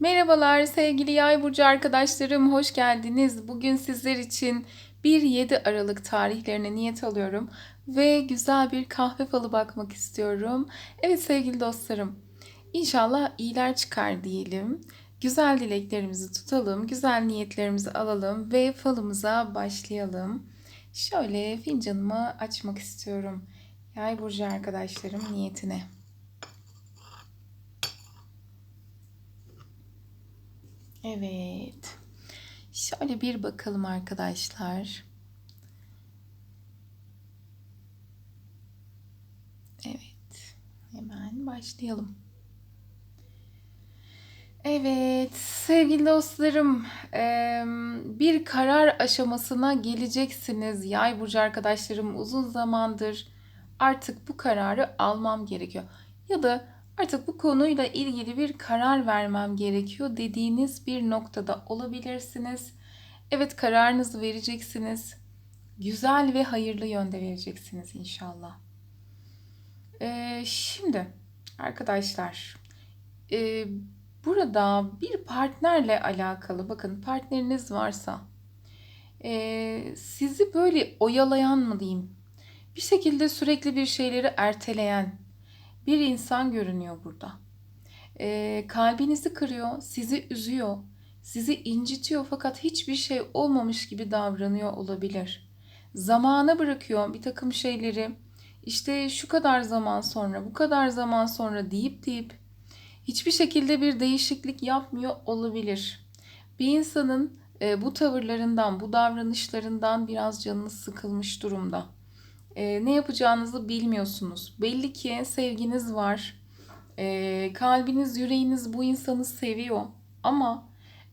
Merhabalar sevgili Yay burcu arkadaşlarım, hoş geldiniz. Bugün sizler için 1-7 Aralık tarihlerine niyet alıyorum ve güzel bir kahve falı bakmak istiyorum. Evet sevgili dostlarım, inşallah iyiler çıkar diyelim. Güzel dileklerimizi tutalım, güzel niyetlerimizi alalım ve falımıza başlayalım. Şöyle fincanımı açmak istiyorum. Yay burcu arkadaşlarım niyetine. Evet. Şöyle bir bakalım arkadaşlar. Evet. Hemen başlayalım. Evet, sevgili dostlarım, bir karar aşamasına geleceksiniz. Yay burcu arkadaşlarım uzun zamandır artık bu kararı almam gerekiyor. Ya da artık bu konuyla ilgili bir karar vermem gerekiyor dediğiniz bir noktada olabilirsiniz. Evet kararınızı vereceksiniz. Güzel ve hayırlı yönde vereceksiniz inşallah. Ee, şimdi arkadaşlar e, burada bir partnerle alakalı bakın partneriniz varsa e, sizi böyle oyalayan mı diyeyim bir şekilde sürekli bir şeyleri erteleyen bir insan görünüyor burada. E, kalbinizi kırıyor, sizi üzüyor, sizi incitiyor fakat hiçbir şey olmamış gibi davranıyor olabilir. Zamana bırakıyor bir takım şeyleri. İşte şu kadar zaman sonra, bu kadar zaman sonra deyip deyip hiçbir şekilde bir değişiklik yapmıyor olabilir. Bir insanın e, bu tavırlarından, bu davranışlarından biraz canınız sıkılmış durumda e, ne yapacağınızı bilmiyorsunuz. Belli ki sevginiz var. E, kalbiniz, yüreğiniz bu insanı seviyor. Ama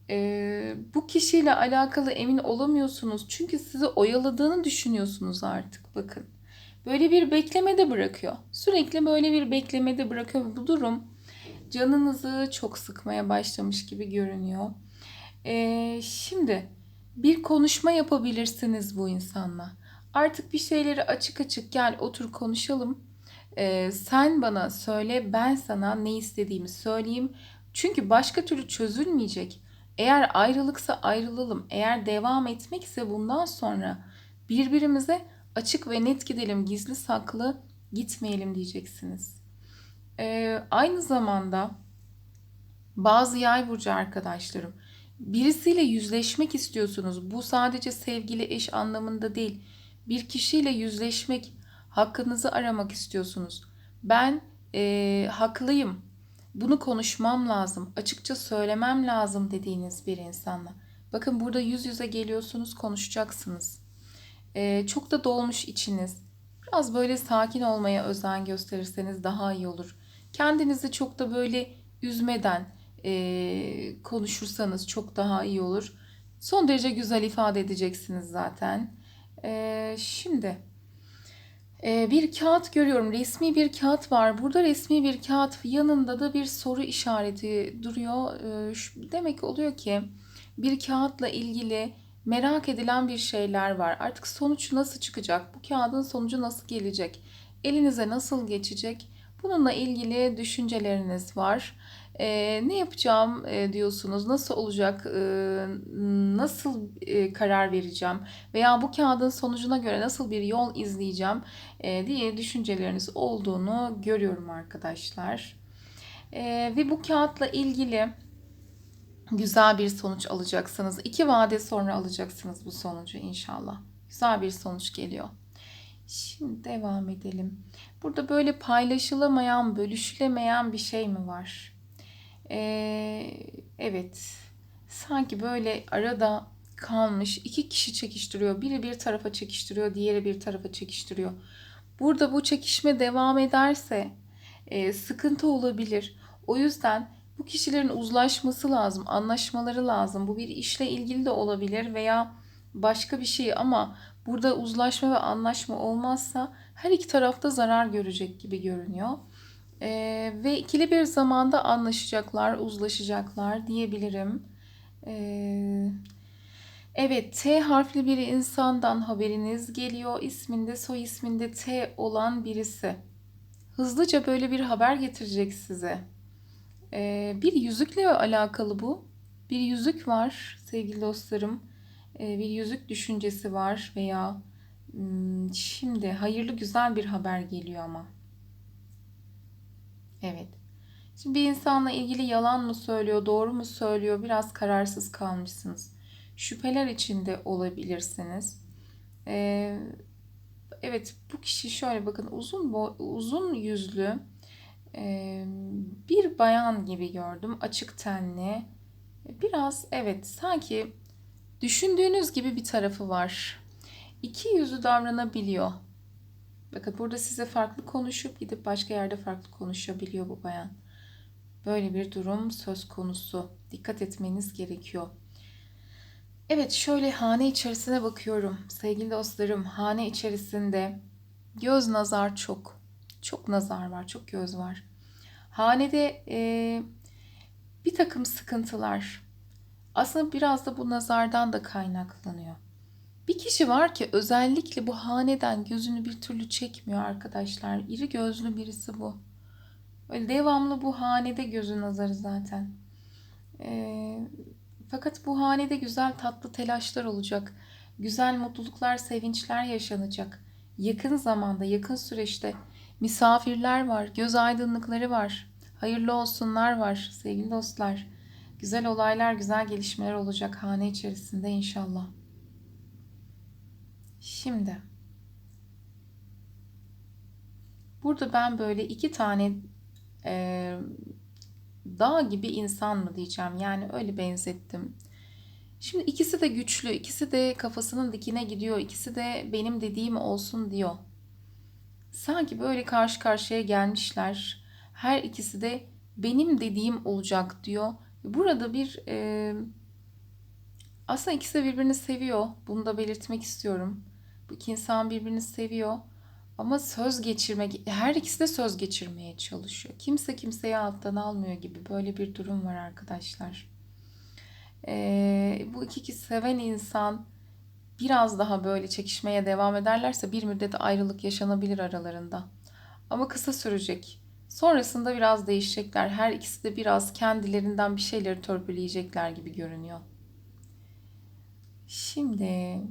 e, bu kişiyle alakalı emin olamıyorsunuz. Çünkü sizi oyaladığını düşünüyorsunuz artık. Bakın. Böyle bir beklemede bırakıyor. Sürekli böyle bir beklemede bırakıyor. Bu durum canınızı çok sıkmaya başlamış gibi görünüyor. Ee, şimdi bir konuşma yapabilirsiniz bu insanla. Artık bir şeyleri açık açık gel otur konuşalım. Ee, sen bana söyle ben sana ne istediğimi söyleyeyim. Çünkü başka türlü çözülmeyecek. Eğer ayrılıksa ayrılalım. Eğer devam etmekse bundan sonra birbirimize açık ve net gidelim. Gizli saklı gitmeyelim diyeceksiniz. Ee, aynı zamanda bazı yay burcu arkadaşlarım birisiyle yüzleşmek istiyorsunuz. Bu sadece sevgili eş anlamında değil bir kişiyle yüzleşmek, hakkınızı aramak istiyorsunuz. Ben e, haklıyım, bunu konuşmam lazım, açıkça söylemem lazım dediğiniz bir insanla. Bakın burada yüz yüze geliyorsunuz, konuşacaksınız. E, çok da dolmuş içiniz. Biraz böyle sakin olmaya özen gösterirseniz daha iyi olur. Kendinizi çok da böyle üzmeden e, konuşursanız çok daha iyi olur. Son derece güzel ifade edeceksiniz zaten. Ee, şimdi e, bir kağıt görüyorum. Resmi bir kağıt var. Burada resmi bir kağıt yanında da bir soru işareti duruyor. Ee, demek oluyor ki bir kağıtla ilgili merak edilen bir şeyler var. Artık sonuç nasıl çıkacak? Bu kağıdın sonucu nasıl gelecek? Elinize nasıl geçecek? Bununla ilgili düşünceleriniz var. E, ne yapacağım e, diyorsunuz, nasıl olacak, e, nasıl e, karar vereceğim veya bu kağıdın sonucuna göre nasıl bir yol izleyeceğim e, diye düşünceleriniz olduğunu görüyorum arkadaşlar. E, ve bu kağıtla ilgili güzel bir sonuç alacaksınız. İki vade sonra alacaksınız bu sonucu inşallah. Güzel bir sonuç geliyor. Şimdi devam edelim. Burada böyle paylaşılamayan, bölüşülemeyen bir şey mi var? Ee, evet. Sanki böyle arada kalmış iki kişi çekiştiriyor. Biri bir tarafa çekiştiriyor, diğeri bir tarafa çekiştiriyor. Burada bu çekişme devam ederse e, sıkıntı olabilir. O yüzden bu kişilerin uzlaşması lazım, anlaşmaları lazım. Bu bir işle ilgili de olabilir veya başka bir şey ama burada uzlaşma ve anlaşma olmazsa her iki tarafta zarar görecek gibi görünüyor. Ee, ve ikili bir zamanda anlaşacaklar, uzlaşacaklar diyebilirim. Ee, evet, T harfli bir insandan haberiniz geliyor. İsminde, soy isminde T olan birisi. Hızlıca böyle bir haber getirecek size. Ee, bir yüzükle alakalı bu. Bir yüzük var sevgili dostlarım. Ee, bir yüzük düşüncesi var veya hmm, şimdi hayırlı güzel bir haber geliyor ama. Evet. Şimdi bir insanla ilgili yalan mı söylüyor, doğru mu söylüyor biraz kararsız kalmışsınız. Şüpheler içinde olabilirsiniz. Ee, evet bu kişi şöyle bakın uzun uzun yüzlü e, bir bayan gibi gördüm. Açık tenli. Biraz evet sanki düşündüğünüz gibi bir tarafı var. İki yüzlü davranabiliyor. Bakın burada size farklı konuşup gidip başka yerde farklı konuşabiliyor bu bayan. Böyle bir durum söz konusu. Dikkat etmeniz gerekiyor. Evet şöyle hane içerisine bakıyorum. Sevgili dostlarım hane içerisinde göz nazar çok. Çok nazar var, çok göz var. Hanede e, bir takım sıkıntılar. Aslında biraz da bu nazardan da kaynaklanıyor. Bir kişi var ki özellikle bu haneden gözünü bir türlü çekmiyor arkadaşlar. İri gözlü birisi bu. Böyle devamlı bu hanede gözü nazarı zaten. Ee, fakat bu hanede güzel tatlı telaşlar olacak. Güzel mutluluklar, sevinçler yaşanacak. Yakın zamanda, yakın süreçte misafirler var, göz aydınlıkları var. Hayırlı olsunlar var sevgili dostlar. Güzel olaylar, güzel gelişmeler olacak hane içerisinde inşallah. Şimdi burada ben böyle iki tane e, dağ gibi insan mı diyeceğim yani öyle benzettim. Şimdi ikisi de güçlü, ikisi de kafasının dikine gidiyor, ikisi de benim dediğim olsun diyor. Sanki böyle karşı karşıya gelmişler. Her ikisi de benim dediğim olacak diyor. Burada bir e, aslında ikisi de birbirini seviyor. Bunu da belirtmek istiyorum. Bu iki insan birbirini seviyor. Ama söz geçirmek, her ikisi de söz geçirmeye çalışıyor. Kimse kimseyi alttan almıyor gibi böyle bir durum var arkadaşlar. Ee, bu iki seven insan biraz daha böyle çekişmeye devam ederlerse bir müddet ayrılık yaşanabilir aralarında. Ama kısa sürecek. Sonrasında biraz değişecekler. Her ikisi de biraz kendilerinden bir şeyleri törpüleyecekler gibi görünüyor. Şimdi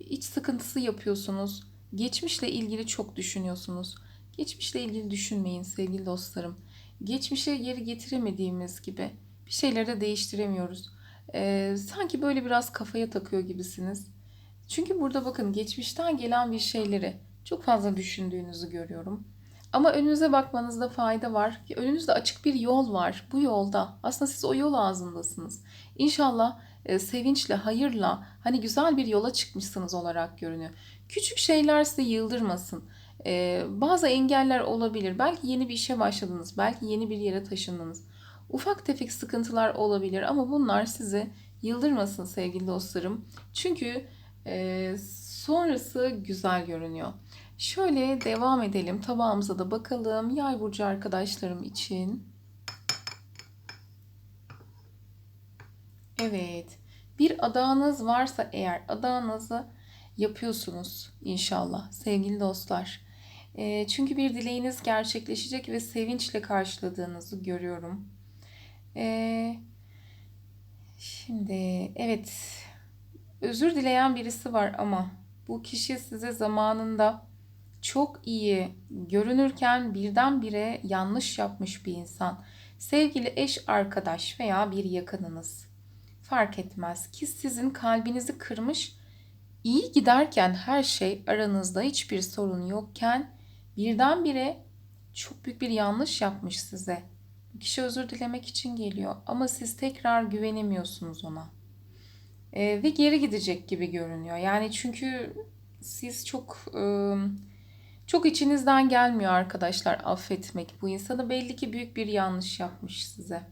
iç sıkıntısı yapıyorsunuz. Geçmişle ilgili çok düşünüyorsunuz. Geçmişle ilgili düşünmeyin sevgili dostlarım. Geçmişe geri getiremediğimiz gibi bir şeyleri de değiştiremiyoruz. Ee, sanki böyle biraz kafaya takıyor gibisiniz. Çünkü burada bakın geçmişten gelen bir şeyleri çok fazla düşündüğünüzü görüyorum. Ama önünüze bakmanızda fayda var. Önünüzde açık bir yol var. Bu yolda aslında siz o yol ağzındasınız. İnşallah e, sevinçle, hayırla hani güzel bir yola çıkmışsınız olarak görünüyor. Küçük şeyler size yıldırmasın. E, bazı engeller olabilir. Belki yeni bir işe başladınız. Belki yeni bir yere taşındınız. Ufak tefek sıkıntılar olabilir ama bunlar sizi yıldırmasın sevgili dostlarım. Çünkü e, sonrası güzel görünüyor. Şöyle devam edelim. Tabağımıza da bakalım. Yay burcu arkadaşlarım için. Evet. Bir adağınız varsa eğer adağınızı yapıyorsunuz inşallah sevgili dostlar. E, çünkü bir dileğiniz gerçekleşecek ve sevinçle karşıladığınızı görüyorum. E, şimdi evet özür dileyen birisi var ama bu kişi size zamanında çok iyi görünürken birdenbire yanlış yapmış bir insan. Sevgili eş arkadaş veya bir yakınınız fark etmez ki sizin kalbinizi kırmış iyi giderken her şey aranızda hiçbir sorun yokken birdenbire çok büyük bir yanlış yapmış size. Bu kişi özür dilemek için geliyor ama siz tekrar güvenemiyorsunuz ona. Ee, ve geri gidecek gibi görünüyor. Yani çünkü siz çok ıı, çok içinizden gelmiyor arkadaşlar affetmek bu insanı. Belli ki büyük bir yanlış yapmış size.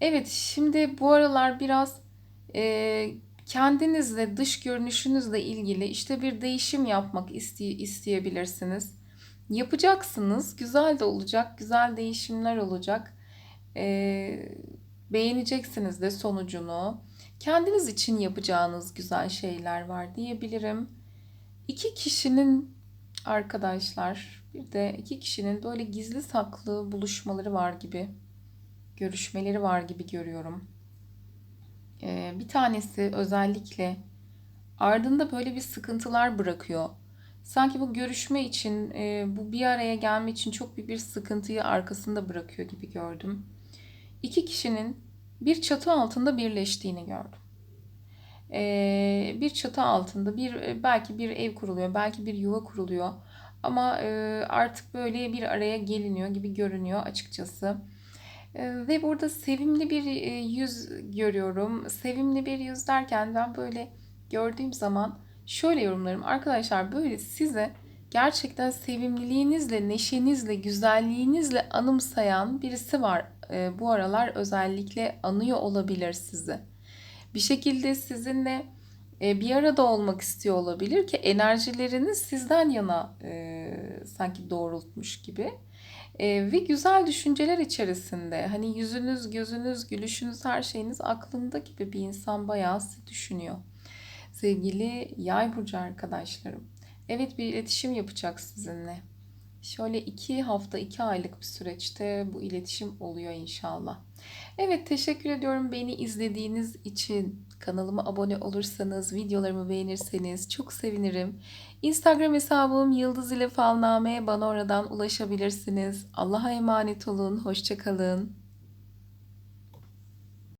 Evet şimdi bu aralar biraz e, kendinizle dış görünüşünüzle ilgili işte bir değişim yapmak istey isteyebilirsiniz. Yapacaksınız. Güzel de olacak. Güzel değişimler olacak. E, beğeneceksiniz de sonucunu. Kendiniz için yapacağınız güzel şeyler var diyebilirim. İki kişinin arkadaşlar Bir de iki kişinin böyle gizli saklı buluşmaları var gibi, görüşmeleri var gibi görüyorum. Ee, bir tanesi özellikle ardında böyle bir sıkıntılar bırakıyor. Sanki bu görüşme için, e, bu bir araya gelme için çok büyük bir sıkıntıyı arkasında bırakıyor gibi gördüm. İki kişinin bir çatı altında birleştiğini gördüm. Ee, bir çatı altında bir e, belki bir ev kuruluyor, belki bir yuva kuruluyor. Ama e, artık böyle bir araya geliniyor gibi görünüyor açıkçası. E, ve burada sevimli bir e, yüz görüyorum. Sevimli bir yüz derken ben böyle gördüğüm zaman şöyle yorumlarım. Arkadaşlar böyle size gerçekten sevimliliğinizle, neşenizle, güzelliğinizle anımsayan birisi var. E, bu aralar özellikle anıyor olabilir sizi. Bir şekilde sizinle e, bir arada olmak istiyor olabilir ki enerjileriniz sizden yana e, sanki doğrultmuş gibi. E, ve güzel düşünceler içerisinde hani yüzünüz, gözünüz, gülüşünüz, her şeyiniz aklında gibi bir insan bayağı sizi düşünüyor. Sevgili yay burcu arkadaşlarım. Evet bir iletişim yapacak sizinle. Şöyle iki hafta, iki aylık bir süreçte bu iletişim oluyor inşallah. Evet teşekkür ediyorum beni izlediğiniz için. Kanalıma abone olursanız, videolarımı beğenirseniz çok sevinirim. Instagram hesabım Yıldız ile Falname. Bana oradan ulaşabilirsiniz. Allah'a emanet olun. Hoşçakalın.